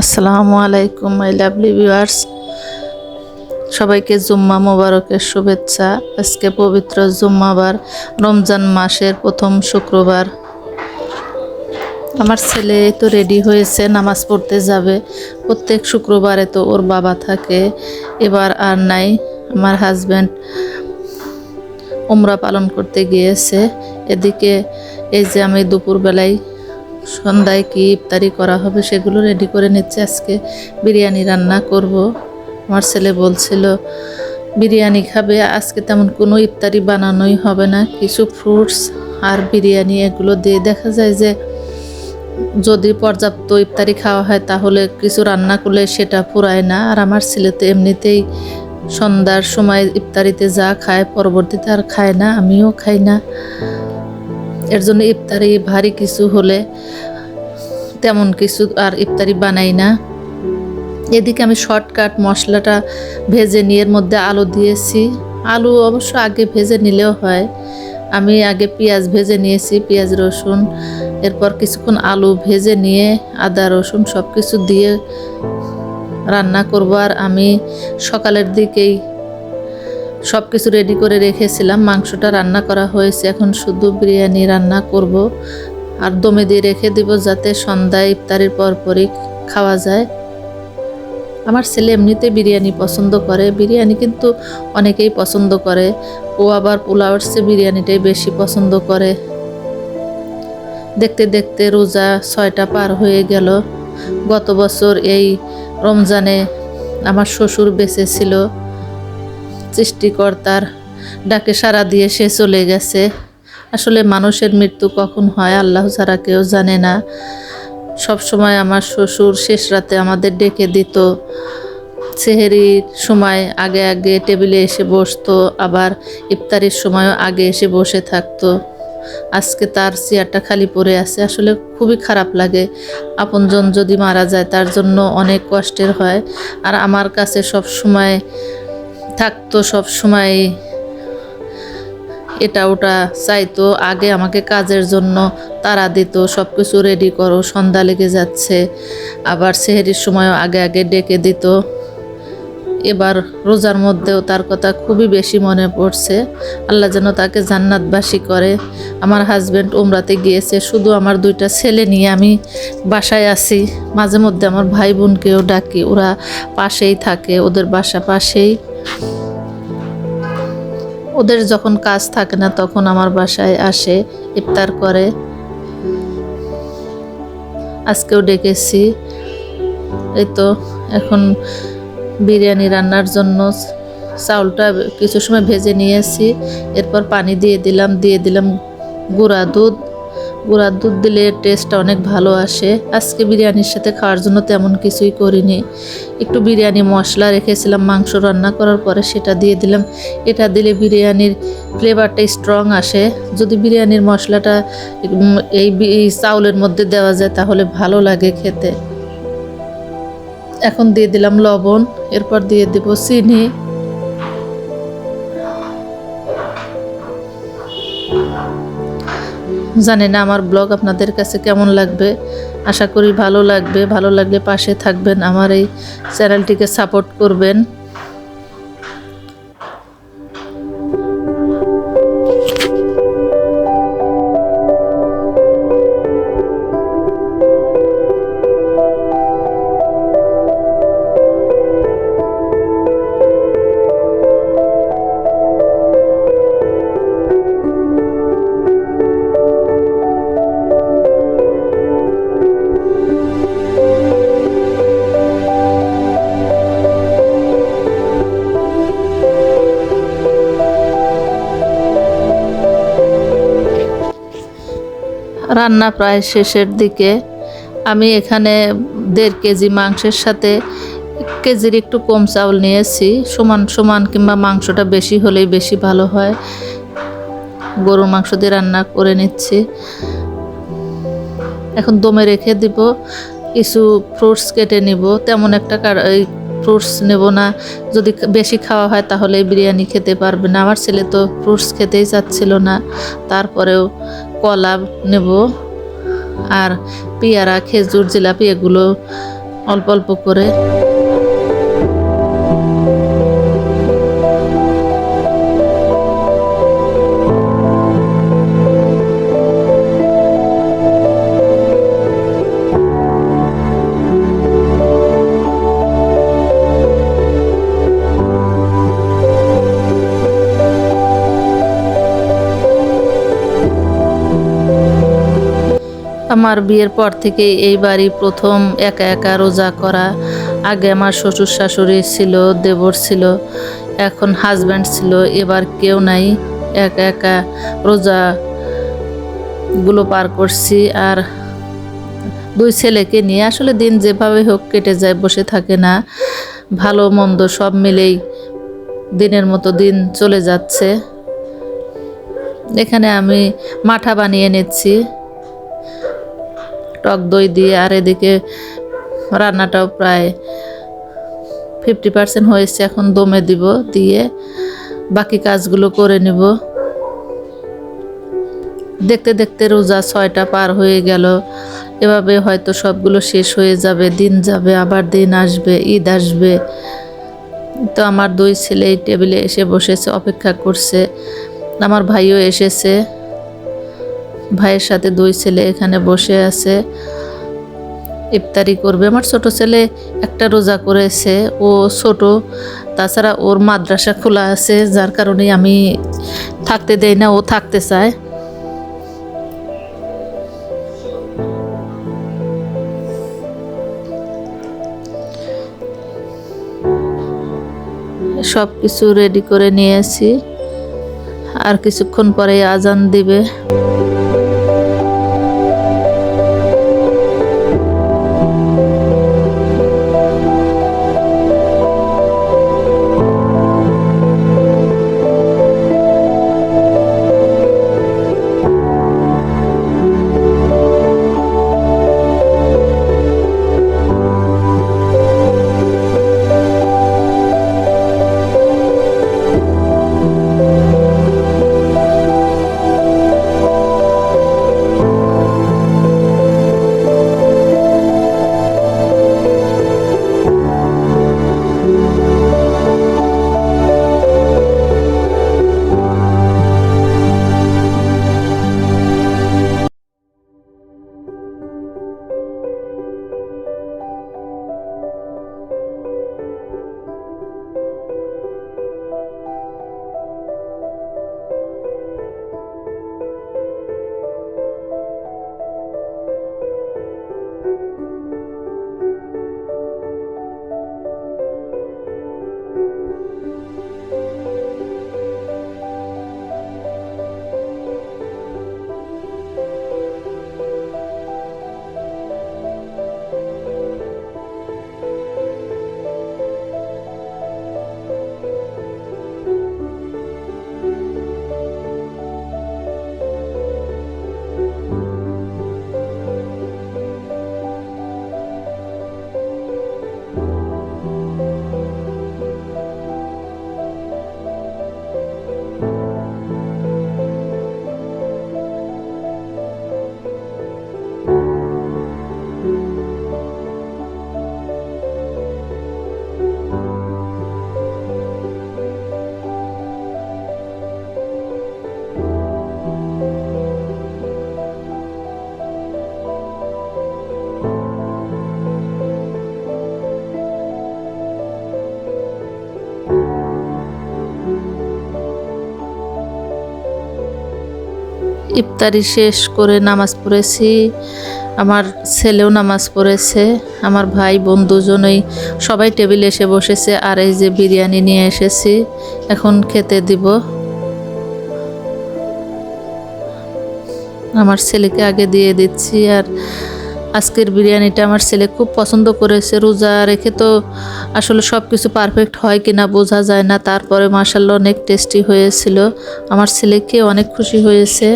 আসসালামু আলাইকুম my lovely viewers সবাইকে জুম্মা মোবারকের শুভেচ্ছা। আজকে পবিত্র জুম্মাবার, রমজান মাসের প্রথম শুক্রবার। আমার ছেলে তো রেডি হয়েছে, নামাজ পড়তে যাবে। প্রত্যেক শুক্রবারে তো ওর বাবা থাকে। এবার আর নাই, আমার হাজব্যান্ড উমরা পালন করতে গিয়েছে। এদিকে এই যে আমি দুপুরবেলায় সন্ধ্যায় কি ইফতারি করা হবে সেগুলো রেডি করে নিচ্ছে। আজকে বিরিয়ানি রান্না করব। আমার ছেলে বলছিল, বিরিয়ানি খাবে, আজকে তেমন কোনো ইফতারি বানানোই হবে না। কিছু ফ্রুটস আর বিরিয়ানি এগুলো দিয়ে দেখা যায় যে যদি পর্যাপ্ত ইফতারি খাওয়া হয়, তাহলে কিছু রান্না করলে সেটা ফুরায় না। আর আমার ছেলে তো এমনিতেই সন্ধ্যার সময় ইফতারিতে যা খায়, পরবর্তীতে আর খায় না। আমিও খাই না। এর জন্য ইফতারি ভারী কিছু হলে তেমন কিছু আর ইফতারি বানাই না। এদিকে আমি শর্টকাট মশলাটা ভেজে নিয়ে এর মধ্যে আলু দিয়েছি। আলু অবশ্য আগে ভেজে নিলেও হয়। আমি আগে পেঁয়াজ ভেজে নিয়েছি, পেঁয়াজ, রসুন, এরপর কিছুক্ষণ আলু ভেজে নিয়ে আদা, রসুন সব কিছু দিয়ে রান্না করব। আর আমি সকালের দিকেই সব কিছু রেডি করে রেখেছিলাম। মাংসটা রান্না করা হয়েছে। এখন শুধু বিরিয়ানি রান্না করব। আর দমে দিয়ে রেখে দিব যাতে সন্ধ্যায় ইফতারির পরপরই খাওয়া যায়। আমার ছেলে এমনিতে বিরিয়ানি পছন্দ করে। বিরিয়ানি কিন্তু অনেকেই পছন্দ করে। ও আবার পোলাওয়ার চেয়ে বিরিয়ানিটাই বেশি পছন্দ করে। দেখতে দেখতে রোজা ছয়টা পার হয়ে গেল। গত বছর এই রমজানে আমার শ্বশুর বেঁচে ছিল। সৃষ্টিকর্তার ডাকে সাড়া দিয়ে সে চলে গেছে। আসলে মানুষের মৃত্যু কখন হয় আল্লাহ ছাড়া কেউ জানে না। সব সময় আমার শ্বশুর শেষ রাতে আমাদের ডেকে দিত। সেহেরির সময় আগে আগে টেবিলে এসে বসতো, আবার ইফতারির সময়ও আগে এসে বসে থাকতো। আজকে তার চেয়ারটা খালি পড়ে আছে, আসলে খুবই খারাপ লাগে। আপনজন যদি মারা যায় তার জন্য অনেক কষ্টের হয়। আর আমার কাছে সব সময় থাকতো সব সময়। এটা ওটা চাইতো, আগে আমাকে কাজের জন্য তারা দিত সব কিছু রেডি করো, সন্ধ্যা লেগে যাচ্ছে। আবার সেহেরির সময়ও আগে আগে ডেকে দিত। এবার রোজার মধ্যেও তার কথা খুবই বেশি মনে পড়ছে। আল্লাহ যেন তাকে জান্নাতবাসী করে। আমার হাজব্যান্ড ওমরাতে গিয়েছে, শুধু আমার দুইটা ছেলে নিয়ে আমি বাসায় আছি। মাঝে মধ্যে আমার ভাই বোনকেও ডাকি, ওরা পাশেই থাকে, ওদের বাসা পাশেই। ওদের যখন কাজ থাকে না, তখন আমার বাসায় আসে, ইফতার করে। আজকেও ডেকেছি। এই তো, এখন বিরিয়ানি রান্নার জন্য চাউলটা কিছু সময় ভেজে নিয়েছি। এরপর পানি দিয়ে দিলাম দিয়ে দিলাম গুঁড়া দুধ। গুঁড়ার দুধ দিলে টেস্টটা অনেক ভালো আসে। আজকে বিরিয়ানির সাথে খাওয়ার জন্য তেমন কিছুই করিনি। একটু বিরিয়ানি মশলা রেখেছিলাম, মাংস রান্না করার পরে সেটা দিয়ে দিলাম। এটা দিলে বিরিয়ানির ফ্লেভারটা স্ট্রং আসে। যদি বিরিয়ানির মশলাটা এই চাউলের মধ্যে দেওয়া যায় তাহলে ভালো লাগে খেতে। এখন দিয়ে দিলাম লবণ, এরপর দিয়ে দেব চিনি। জানি না, আমার ব্লগ আপনাদের কাছে কেমন লাগবে? আশা করি ভালো লাগবে, ভালো লাগলে পাশে থাকবেন, আমার এই চ্যানেলটিকে সাপোর্ট করবেন। রান্না প্রায় শেষের দিকে আমি এখানে দেড় কেজি মাংসের সাথে কেজির একটু কম চাউল নিয়েছি, সমান সমান কিংবা মাংসটা বেশি হলেই বেশি ভালো হয়। গরুর মাংস দিয়ে রান্না করে নিচ্ছি। এখন দমে রেখে দিব, কিছু ফ্রুটস কেটে নিব, তেমন একটা ফ্রুটস নেব না। যদি বেশি খাওয়া হয় তাহলে বিরিয়ানি খেতে পারবে না। আমার ছেলে তো ফ্রুটস খেতেই চাচ্ছিল না। তারপরেও কলা নেব। আর পেয়ারা, খেজুর, জিলাপি, এগুলো অল্প অল্প করে আমার বিয়ের পর থেকে এই বাড়ি প্রথম একা একা রোজা করা। আগে আমার শ্বশুর শাশুড়ি ছিল, দেবর ছিল, এখন হাজব্যান্ড ছিল, এবার কেউ নাই, একা একা রোজা গুলো পার করছি। আর দুই ছেলেকে নিয়ে আসলে দিন যেভাবে হোক কেটে যায়, বসে থাকে না। ভালো মন্দ সব মিলেই দিনের মতো দিন চলে যাচ্ছে। এখানে আমি মাঠা বানিয়ে নিচ্ছি। টক দই দিয়ে আর এদিকে রান্নাটাও প্রায় ফিফটি পার্সেন্ট হয়েছে। এখন দমে দিব, দিয়ে বাকি কাজগুলো করে নিব। দেখতে দেখতে রোজা ছয়টা পার হয়ে গেল। এভাবে হয়তো সবগুলো শেষ হয়ে যাবে, দিন যাবে, আবার দিন আসবে, ঈদ আসবে। তো আমার দুই ছেলে এই টেবিলে এসে বসেছে, অপেক্ষা করছে। আমার ভাইও এসেছে। ভাইয়ের সাথে দুই ছেলে এখানে বসে আছে। ইফতারি করবে। আমার ছোট ছেলে একটা রোজা করেছে, ও ছোট। তাছাড়া ওর মাদ্রাসা খোলা আছে, যার কারণে আমি থাকতে দেই না, ও থাকতে চায়। সব কিছু রেডি করে নিয়েছি। আর কিছুক্ষণ পরে আজান দিবে। ইফতারি শেষ করে নামাজ পড়েছি। আমার ছেলেও নামাজ পড়েছে, আমার ভাই বোন দুজনেই সবাই টেবিলে এসে বসেছে, আর এই যে বিরিয়ানি নিয়ে এসেছি, এখন খেতে দিব। আমার ছেলেকে আগে দিয়ে দিচ্ছি, আর আজকের বিরিয়ানিটা আমার ছেলে খুব পছন্দ করেছে, রোজা রেখে তো আসলে সব কিছু পারফেক্ট হয় কি না বোঝা যায় না, তারপরে মাসাল্লাহ অনেক টেস্টি হয়েছিল। আমার ছেলেকে অনেক খুশি হয়েছে।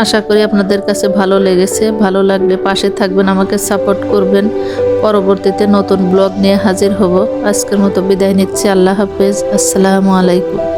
আশা করি আপনাদের কাছে ভালো লেগেছে, ভালো লাগলে পাশে থাকবেন, আমাকে সাপোর্ট করবেন। পরবর্তীতে নতুন ব্লগ নিয়ে হাজির হব। আজকের মতো বিদায় নিচ্ছি, আল্লাহ হাফেজ, আসসালামু আলাইকুম।